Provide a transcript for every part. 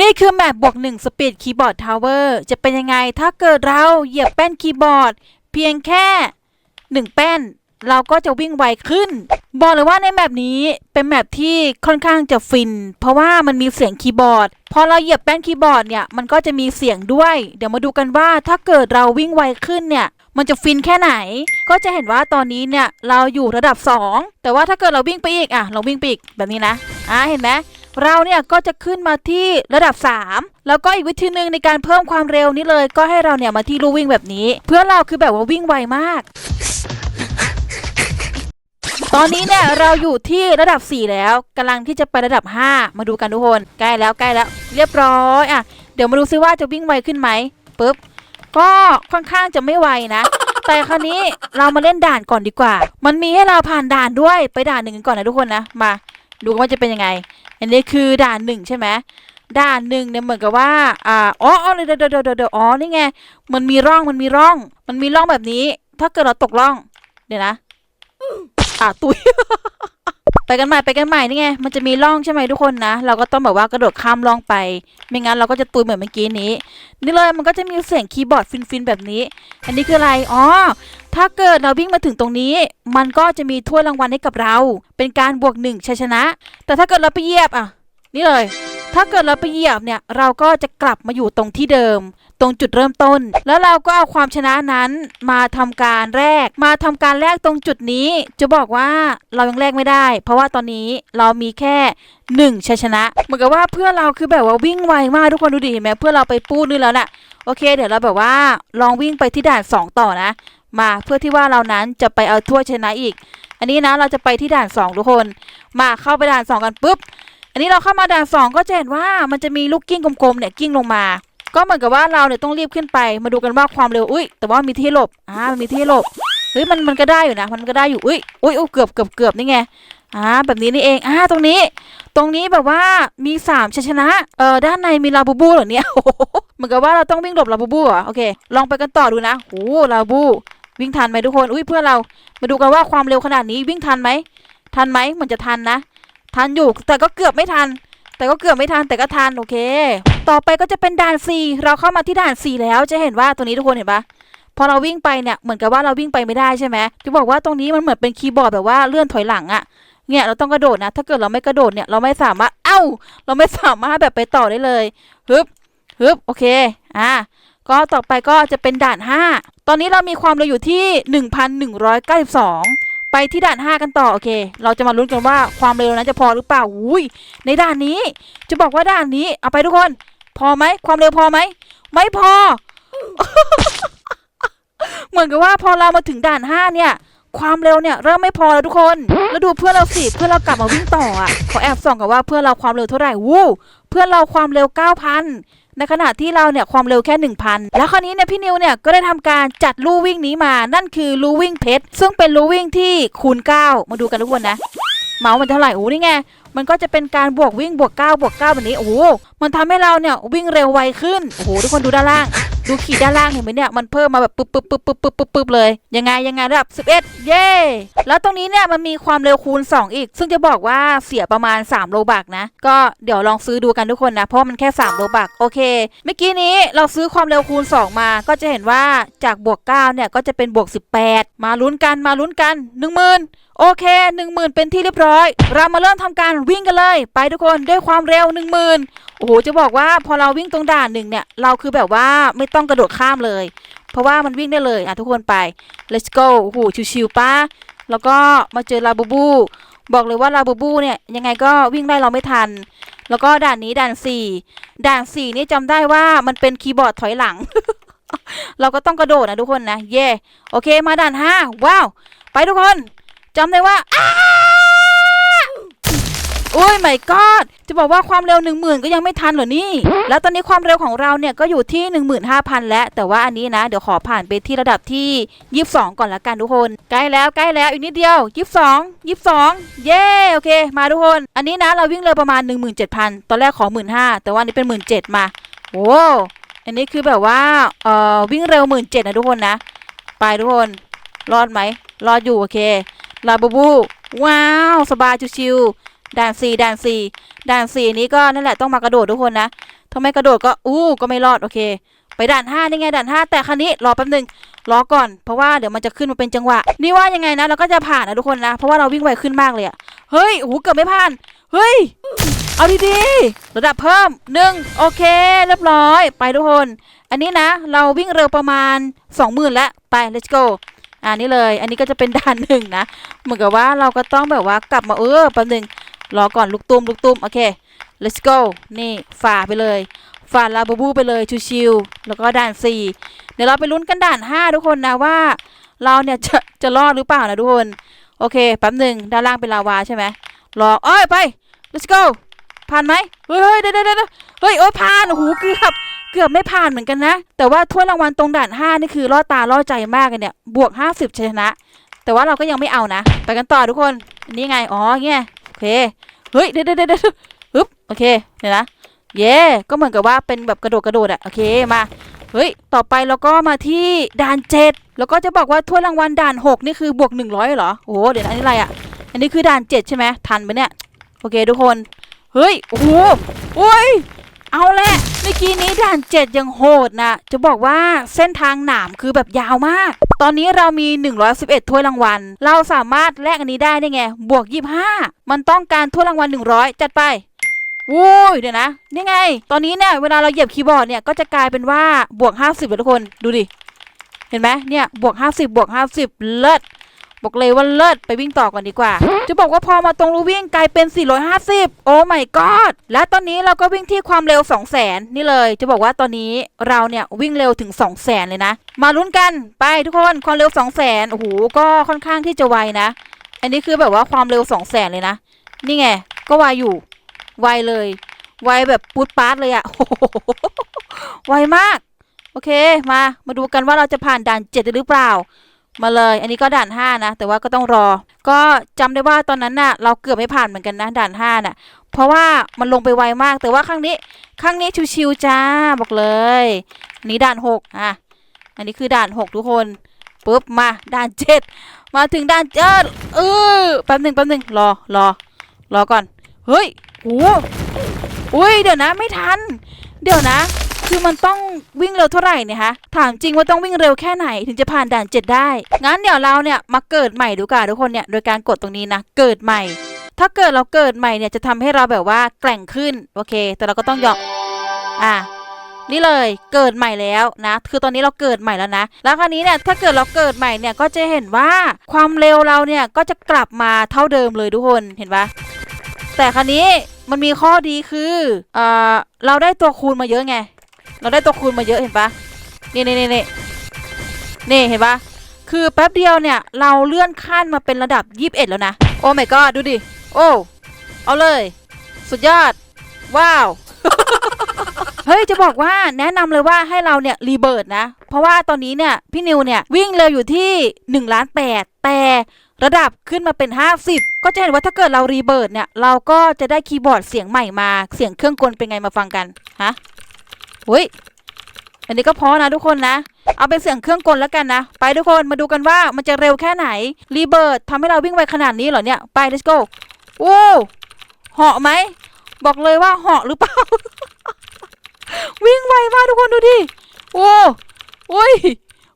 นี่คือแมปบวกหนึ่งสปีดคีย์บอร์ดทาวเวอร์จะเป็นยังไง ถ้าเกิดเราเหยียบแป้นคีย์บอร์ด เพียงแค่หนึ่งแป้น เราก็จะวิ่งไวขึ้น บอกเลยว่าในแมปนี้เป็นแมปที่ค่อนข้างจะฟิน เพราะว่ามันมีเสียงคีย์บอร์ด พอเราเหยียบแป้นคีย์บอร์ดเนี่ย มันก็จะมีเสียงด้วย เดี๋ยวมาดูกันว่าถ้าเกิดเราวิ่งไวขึ้นเนี่ยมันจะฟินแค่ไหน ก็จะเห็นว่าตอนนี้เนี่ยเราอยู่ระดับ 2 แต่ว่าถ้าเกิดเราวิ่งไปอีกอะ เราวิ่งไปอีกแบบนี้นะ อ่าเห็นไหม เราเนี่ยก็จะขึ้นมาที่ระดับ 3 แล้วก็อีกวิธีหนึ่งในการเพิ่มความเร็วนี่เลย ก็ให้เราเนี่ยมาที่ลู่วิ่งแบบนี้ เพื่อเราคือแบบว่าวิ่งไวมาก ตอนนี้เนี่ยเราอยู่ที่ระดับ 4 แล้วกำลังที่จะไประดับ 5 มาดูกันทุกคนใกล้แล้วใกล้แล้ว เรียบร้อยอะเดี๋ยวมาดูซิว่าจะวิ่งไวขึ้นไหมปุ๊บก็ค่อนข้างจะไม่ไวนะแต่คราวนี้เรามาเล่นด่านก่อนดีกว่า มันมีให้เราผ่านด่านด้วยไปด่านหนึ่งก่อนนะทุกคนนะ มา ดูว่าจะเป็นยังไง อันนี้คือด่านหนึ่งใช่ไหมด่านหนึ่งเนี่ยเหมือนกับว่าอ่าอ๋อเดี๋ยวเดี๋ยวเดี๋ยวเดี๋ยวอ๋อนี่ไงมันมีร่องมันมีร่อง มันมีร่องแบบนี้ ถ้าเกิดเราตกร่อง เดี๋ยวนะ อ่าตุย ไปกันใหม่ไปกันใหม่นี่ไง มันจะมีร่องใช่ไหมทุกคนนะ เราก็ต้องแบบว่ากระโดดข้ามร่องไป ไม่งั้นเราก็จะตุยเหมือนเมื่อกี้นี้ นี่เลยมันก็จะมีเสียงคีย์บอร์ดฟินๆแบบนี้ อันนี้คืออะไร อ๋อ ถ้าเกิดเราวิ่งมาถึงตรงนี้ มันก็จะมีถ้วยรางวัลให้กับเรา เป็นการบวกหนึ่งชัยชนะ แต่ถ้าเกิดเราไปเหยียบอะ นี่เลย ถ้าเกิดเราไปเหยียบเนี่ยเราก็จะกลับมาอยู่ตรงที่เดิม ตรงจุดเริ่มต้น แล้วเราก็เอาความชนะนั้นมาทำการแรก มาทำการแรกตรงจุดนี้ จะบอกว่าเรายังแรกไม่ได้ เพราะว่าตอนนี้เรามีแค่หนึ่งชัยชนะ เหมือนกับว่าเพื่อเราคือแบบว่าวิ่งไวมากทุกคนดูดิเห็นไหมเพื่อเราไปปูนี่แล้วน่ะโอเค เดี๋ยวเราแบบว่าลองวิ่งไปที่ด่าน 2 ต่อนะ มาเพื่อที่ว่าเรานั้นจะไปเอาถ้วยชนะอีก อันนี้นะเราจะไปที่ด่าน 2 ทุกคน มาเข้าไปด่าน 2 กันปุ๊บ อันนี้เราเข้ามาด่าน2ก็จะเห็นว่ามันจะมีลูกกิ้งกลมๆเนี่ยกิ้งลงมา ก็เหมือนกับว่าเราเนี่ยต้องรีบขึ้นไปมาดูกันว่าความเร็วอุ้ยแต่ว่ามีที่หลบอ่ามันมีที่หลบเฮ้ยมันมันก็ได้อยู่นะ มันก็ได้อยู่อุ้ยอุ้ยอุ้ยเกือบเกือบเกือบนี่ไงอ่าแบบนี้นี่เองอ่าตรงนี้ ตรงนี้แบบว่ามีสามชัยชนะเอ่อด้านในมีลาบูบูเหรอเนี่ยโอ้โหเหมือนกับว่าเราต้องวิ่งหลบลาบูบูเหรอโอเค ลองไปกันต่อดูนะโอ้ลาบูวิ่งทันไหมทุกคนอุ้ยเพื่อเรามาดูกันว่าความเร็วขนาดนี้วิ่งทันไหมทันไหมมือนจะทันนะ ทันอยู่แต่ก็เกือบไม่ทัน แต่ก็เกือบไม่ทันแต่ก็ทันโอเค ต่อไปก็จะเป็นด่าน 4 เราเข้ามาที่ด่าน 4 แล้วจะเห็นว่าตัวนี้ทุกคนเห็นปะพอเราวิ่งไปเนี่ยเหมือนกับว่าเราวิ่งไปไม่ได้ใช่ไหมจะบอกว่าตรงนี้มันเหมือนเป็นคีย์บอร์ดแบบว่าเลื่อนถอยหลังอะเนี่ยเราต้องกระโดดนะ ถ้าเกิดเราไม่กระโดดเนี่ยเราไม่สามารถเอ้า เราไม่สามารถแบบไปต่อได้เลยฮึบฮึบโอเคอะก็ต่อไปก็จะเป็นด่าน 5 ตอนนี้เรามีความเร็วอยู่ที่ 1,192 ไปที่ด่าน 5 กันต่อโอเค เราจะมาลุ้นกันว่าความเร็วนั้นจะพอหรือเปล่าอุ้ยในด่านนี้จะบอกว่าด่านนี้เอาไปทุกคน พอไหมความเร็วพอไหมไม่พอ เหมือนกับว่าพอเรามาถึงด่าน 5 เนี่ย ความเร็วเนี่ยเริ่มไม่พอแล้วทุกคนแล้วดูเพื่อนเราสิเพื่อนเรากลับมาวิ่งต่ออะขอแอบส่องกันว่าเพื่อนเราความเร็วเท่าไหร่วู้เพื่อนเราความเร็ว 9,000 ในขณะที่เราเนี่ยความเร็วแค่ 1,000 แล้วคราวนี้เนี่ยพี่นิวเนี่ยก็ได้ทำการจัดลู่วิ่งนี้มา นั่นคือลู่วิ่งเพชร ซึ่งเป็นลู่วิ่งที่คูณ 9 มาดูกันทุกคนนะ เมาส์มันเท่าไหร่โอ้นี่ไง มันก็จะเป็นการบวกวิ่งบวก9บวก9แบบนี้ โอ้โหมันทำให้เราเนี่ยวิ่งเร็วไวขึ้น โอ้โหทุกคนดูด้านล่าง ดูขีดด้านล่างเห็นไหมเนี่ยมันเพิ่มมาแบบปึ๊บปึ๊บปึ๊บปึ๊บปึ๊บปึ๊บปึ๊บเลยยังไงยังไงระดับ 11 เย้แล้วตรงนี้เนี่ยมันมีความเร็วคูณ 2 อีก ซึ่งจะบอกว่าเสียประมาณ 3 โลบักนะ ก็เดี๋ยวลองซื้อดูกันทุกคนนะ เพราะมันแค่ 3 โลบักโอเค เมื่อกี้นี้เราซื้อความเร็วคูณ 2 มา ก็จะเห็นว่าจากบวก 9 เนี่ยก็จะเป็นบวก 18 มาลุ้นกันมาลุ้นกัน 10,000โอเค 10,000 เป็นที่เรียบร้อย เรามาเริ่มทำการวิ่งกันเลย ไปทุกคนด้วยความเร็ว 10,000โอ้โหจะบอกว่าพอเราวิ่งตรงด่านหนึ่งเนี่ยเราคือแบบว่าไม่ต้องกระโดดข้ามเลย เพราะว่ามันวิ่งได้เลยอะทุกคนไป let's go โอ้โหชิวๆป้าแล้วก็มาเจอลาบูบู บอกเลยว่าลาบูบูเนี่ยยังไงก็วิ่งได้เราไม่ทัน แล้วก็ด่านนี้ด่านสี่ด่านสี่นี่จำได้ว่ามันเป็นคีย์บอร์ดถอยหลัง เราก็ต้องกระโดดนะทุกคนนะเย่โอเคมาด่านห้าว้าวไปทุกคนจำได้ว่าอ้า อ้ยไม่กอดจะบอกว่าความเร็ว 1 0,000 ก็ยังไม่ทันเหรอนี่ แล้วตอนนี้ความเร็วของเราเนี่ยก็อยู่ที่ 15,000 แล้ว แต่ว่าอันนี้นะ เดี๋ยวขอผ่านไปที่ระดับที่ 22 ก่อนละกันทุกคน ใกล้แล้วใกล้แล้วอีกนิดเดียว 22 22 เย้โอเค มาทุกคน อันนี้นะเราวิ่งเร็วประมาณ 17,000 ตอนแรกขอ 15,000 แต่ว่าอันนี้เป็น 17,000 มาโอ้อันนี้คือแบบว่าเอ่อวิ่งเร็ว 17,000นะทุกคนนะ ไปทุกคน รอดไหมรอดอยู่โอเคลาบูบูว้าว สบายชิวๆ ด่านสี่ด่านสี่ด่านสี่นี้ก็นั่นแหละต้องมากระโดดทุกคนนะถ้าไม่กระโดดก็อู้ก็ไม่รอดโอเค ไปด่านห้านี่ไงด่านห้าแต่คันนี้รอแป๊บนึงรอก่อน เพราะว่าเดี๋ยวมันจะขึ้นมาเป็นจังหวะ นี่ว่ายังไงนะเราก็จะผ่านนะทุกคนนะ เพราะว่าเราวิ่งไวขึ้นมากเลยอะเฮ้ยโอ้โหเกือบไม่ผ่าน เฮ้ย เอาดีๆระดับเพิ่มหนึ่งโอเค เรียบร้อย ไปทุกคน อันนี้นะ เราวิ่งเร็วประมาณ 20,000แล้วไป let's go อ่านี่เลย อันนี้ก็จะเป็นด่านหนึ่งนะ เหมือนกับว่าเราก็ต้องแบบว่ากลับมาเออแป๊บหนึง รอก่อนลูกตุ้มลูกตุ้มโอเค let's go นี่ฝ่าไปเลยฝ่าลาบูบูไปเลยชิวๆแล้วก็ด่านสี่เดี๋ยวเราไปลุ้นกันด่านห้าทุกคนนะว่า เราเนี่ยจะจะรอดหรือเปล่านะทุกคนโอเคแป๊บหนึ่งด้านล่างเป็นลาวาใช่ไหมรอเอ้ยไป let's go ผ่านไหมเฮ้ยเฮ้ยเดี๋ยวเดี๋ยวเดี๋ยวเฮ้ยโอ้ยผ่านโอ้โหเกือบเกือบไม่ผ่านเหมือนกันนะ แต่ว่าถ้วยรางวัลตรงด่านห้านี่คือล่อตาล่อใจมากเลยเนี่ยบวก 50ชนะ แต่ว่าเราก็ยังไม่เอานะ ไปกันต่อทุกคนนนี้ไงอ๋อเงี้ย เคเฮ้ยเดี๋ยวเดี๋ยวเดี๋ยวฮึบโอเคเดี๋ยวนะเย่ก็เหมือนกับว่าเป็นแบบกระโดดกระโดดอะโอเคมาเฮ้ยต่อไปเราก็มาที่ด่านเจ็ดแล้วก็จะบอกว่าถ้วยรางวัลด่านหกนี่คือบวกหนึ่งร้อยเหรอโอ้โหเดี๋ยวนะอันนี้อะไรอะอันนี้คือด่านเจ็ดใช่ไหมทันไหมเนี่ยโอเคทุกคนเฮ้ยโอ้โหโอ้ยเอาแหละ มื่อกี้นี้ด่านเจ็ดยังโหดนะ จะบอกว่าเส้นทางหนามคือแบบยาวมาก ตอนนี้เรามี 111 ถ้วยรางวัล เราสามารถแลกอันนี้ได้ได้ไง บวก 25 มันต้องการถ้วยรางวัล 100 จัดไปวุ้ยเดี๋ยวนะ นี่ไง ตอนนี้เนี่ยเวลาเราเหยียบคีย์บอร์ดเนี่ยก็จะกลายเป็นว่าบวก 50เลยทุกคน ดูดิ เห็นไหมเนี่ยบวก 50บวก 50 เลิศ บอกเลยว่าเลิศไปวิ่งต่อก่อนดีกว่า จะบอกว่าพอมาตรงรูวิ่งกลายเป็น 450 โอ้ my god และตอนนี้เราก็วิ่งที่ความเร็ว 200,000 นี่เลย จะบอกว่าตอนนี้เราเนี่ยวิ่งเร็วถึง 200,000 เลยนะ มาลุ้นกันไปทุกคนความเร็ว 200,000 โอ้โห ก็ค่อนข้างที่จะไวนะ อันนี้คือแบบว่าความเร็ว 200,000 เลยนะ นี่ไง ก็ไวอยู่ ไวเลย ไวแบบปูดปาร์ตเลยอะโอ้โหไวมาก โอเค มา มาดูกันว่าเราจะผ่านด่านเจ็ดหรือเปล่า มาเลย อันนี้ก็ด่านห้านะ แต่ว่าก็ต้องรอ ก็จำได้ว่าตอนนั้นน่ะ เราเกือบไม่ผ่านเหมือนกันนะ ด่านห้าน่ะ เพราะว่ามันลงไปไวมาก แต่ว่าครั้งนี้ ครั้งนี้ชิวๆจ้า บอกเลยนนี้ด่านหกอะ อันนี้คือด่านหกทุกคนปุ๊บมา ด่านเจ็ดมาถึงด่านเจ็ดเออแป๊บหนึ่งแป๊บหนึ่งรอรอ รอก่อน เฮ้ยโอ้อุ้ย เดี๋ยวนะ ไม่ทัน เดี๋ยวนะ คือมันต้องวิ่งเร็วเท่าไหร่เนี่ยฮะถามจริงว่าต้องวิ่งเร็วแค่ไหนถึงจะผ่านด่านเจ็ดได้ งั้นเดี๋ยวเราเนี่ยมาเกิดใหม่ดูกันทุกคนเนี่ยโดยการกดตรงนี้นะเกิดใหม่ ถ้าเกิดเราเกิดใหม่เนี่ยจะทำให้เราแบบว่าแกร่งขึ้นโอเค แต่เราก็ต้องยอมอะนี่เลยเกิดใหม่แล้วนะ คือตอนนี้เราเกิดใหม่แล้วนะ แล้วคราวนี้เนี่ยถ้าเกิดเราเกิดใหม่เนี่ยก็จะเห็นว่าความเร็วเราเนี่ยก็จะกลับมาเท่าเดิมเลยทุกคนเห็นปะแต่คราวนี้มันมีข้อดีคือเออเราได้ตัวคูณมาเยอะไง เราได้ตัวคูณมาเยอะเห็นปะนี่นี่นี่นี่นี่เห็นปะคือแป๊บเดียวเนี่ย เราเลื่อนขั้นมาเป็นระดับ 21 แล้วนะ โอ้ my god ดูดิ โอ้ เอาเลย สุดยอด ว้าว เฮ้ย จะบอกว่าแนะนำเลยว่าให้เราเนี่ย รีเบิร์ดนะ เพราะว่าตอนนี้เนี่ย พี่นิวเนี่ย วิ่งเร็วอยู่ที่1ล้าน8แต่ระดับขึ้นมาเป็น 50 ก็จะเห็นว่าถ้าเกิดเรารีเบิร์ดเนี่ย เราก็จะได้คีย์บอร์ดเสียงใหม่มา เสียงเครื่องกลเป็นไงมาฟังกัน ฮะ อุ้ยอันนี้ก็พอนะทุกคนนะ เอาเป็นเสียงเครื่องกลแล้วกันนะ ไปทุกคนมาดูกันว่ามันจะเร็วแค่ไหน รีเบิร์ดทำให้เราวิ่งไวขนาดนี้เหรอเนี่ย ไป let's go โอ้เหาะไหม บอกเลยว่าเหาะหรือเปล่า วิ่งไวมากทุกคนดูดิ โอ้โอ้ย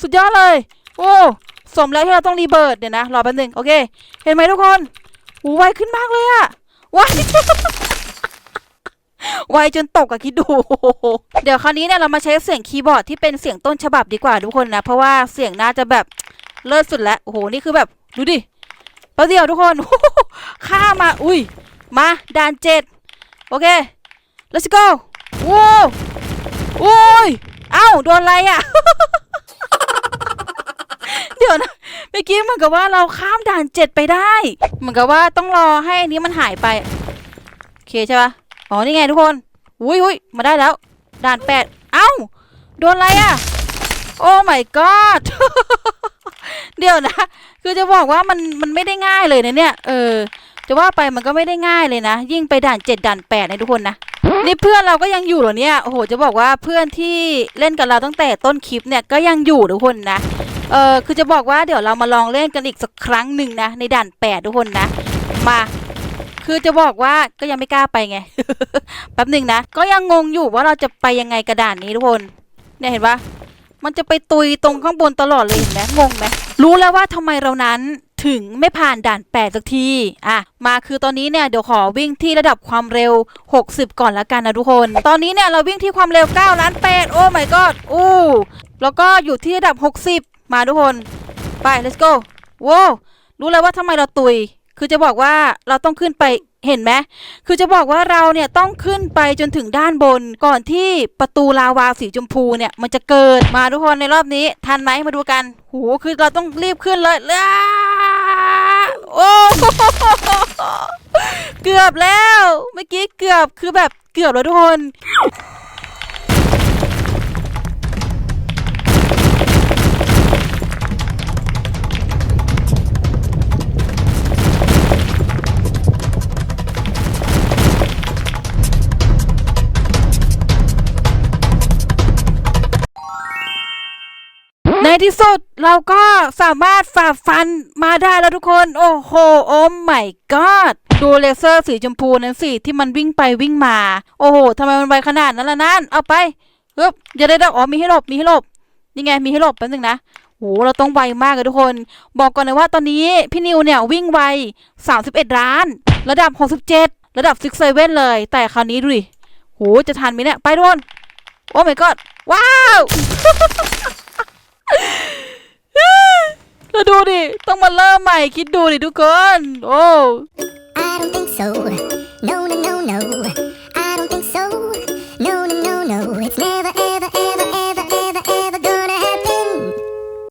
สุดยอดเลย โอ้สมแล้วที่เราต้องรีเบิร์ดเดี๋ยวนะ รอแป๊บนึง โอเค เห็นไหมทุกคนโอ้ไวขึ้นมากเลยอะไว ไวจนตกอะคิดดู เดี๋ยวคราวนี้เนี่ยเรามาใช้เสียงคีย์บอร์ดที่เป็นเสียงต้นฉบับดีกว่าทุกคนนะ เพราะว่าเสียงน่าจะแบบเลิศสุดแล้วโอ้โหนี่คือแบบดูดิแป๊บเดียวทุกคนข้ามาอุ้ยมาด่านเจ็ดโอเค let's go ว้วโอ้ยเอ้าโดนอะไรอะเดี๋ยวนะเมื่อกี้เหมือนกับว่าเราข้ามด่านเจ็ดไปได้ เหมือนกับว่าต้องรอให้อันนี้มันหายไปโอเคใช่ปะ อ๋อนี่ไงทุกคนอุ้ยอุ้ยมาได้แล้ว ด่านแปดเอ้า โดนอะไรอะโอ้ my god เดี๋ยวนะ คือจะบอกว่ามันมันไม่ได้ง่ายเลยนะเนี่ย เออ จะว่าไปมันก็ไม่ได้ง่ายเลยนะ ยิ่งไปด่านเจ็ดด่านแปดนะทุกคนนะ นี่เพื่อนเราก็ยังอยู่เหรอเนี่ย โอ้โห จะบอกว่าเพื่อนที่เล่นกับเราตั้งแต่ต้นคลิปเนี่ยก็ยังอยู่ทุกคนนะ เออคือจะบอกว่าเดี๋ยวเรามาลองเล่นกันอีกสักครั้งหนึ่งนะในด่านแปดทุกคนนะ มา คือจะบอกว่าก็ยังไม่กล้าไปไง แป๊บหนึ่งนะ ก็ยังงงอยู่ว่าเราจะไปยังไงกระดานนี้ทุกคน เนี่ยเห็นปะมันจะไปตุยตรงข้างบนตลอดเลยเห็นไหมงงไหมรู้แล้วว่าทำไมเรานั้นถึงไม่ผ่านด่านแปดสักที อะ มาคือตอนนี้เนี่ยเดี๋ยวขอวิ่งที่ระดับความเร็ว 60 ก่อนละกันนะทุกคน ตอนนี้เนี่ยเราวิ่งที่ความเร็ว9ล้าน8โอ้ my god อู้แล้วก็อยู่ที่ระดับ 60 มาทุกคน ไป let's go ว้าวรู้แล้วว่าทำไมเราตุย คือจะบอกว่าเราต้องขึ้นไปเห็นไหมคือจะบอกว่าเราเนี่ยต้องขึ้นไปจนถึงด้านบนก่อนที่ประตูลาวาสีชมพูเนี่ยมันจะเกิดมาทุกคนในรอบนี้ ทันไหมมาดูกันโหคือเราต้องรีบขึ้นเลยอ้โอ้เกือบแล้ว เมื่อกี้เกือบคือแบบเกือบแล้วทุกคน ที่สุดเราก็สามารถฝ่าฟันมาได้แล้วทุกคน โอ้โห โอ้ my god ดูเลเซอร์สีชมพูนั้นสิที่มันวิ่งไปวิ่งมา โอ้โหทำไมมันไวขนาดนั้นล่ะนั่น เอาไปฮึบอย่าได้ดอกอ๋อมีให้หลบมีให้หลบนี่ไงมีให้หลบแป๊บนึงนะโหเราต้องไวมากเลยทุกคน บอกก่อนเลยว่าตอนนี้พี่นิวเนี่ยวิ่งไว 31 ล้าน ระดับ 67 ระดับซิกเซเว่นเลย แต่คราวนี้ดูดิโหจะทันไหมเนี่ยไปทุกคนโอ้ my god ว้าว แล้วดูดิ ต้องมาเริ่มใหม่คิดดูดิทุกคน โอ้ I don't think so.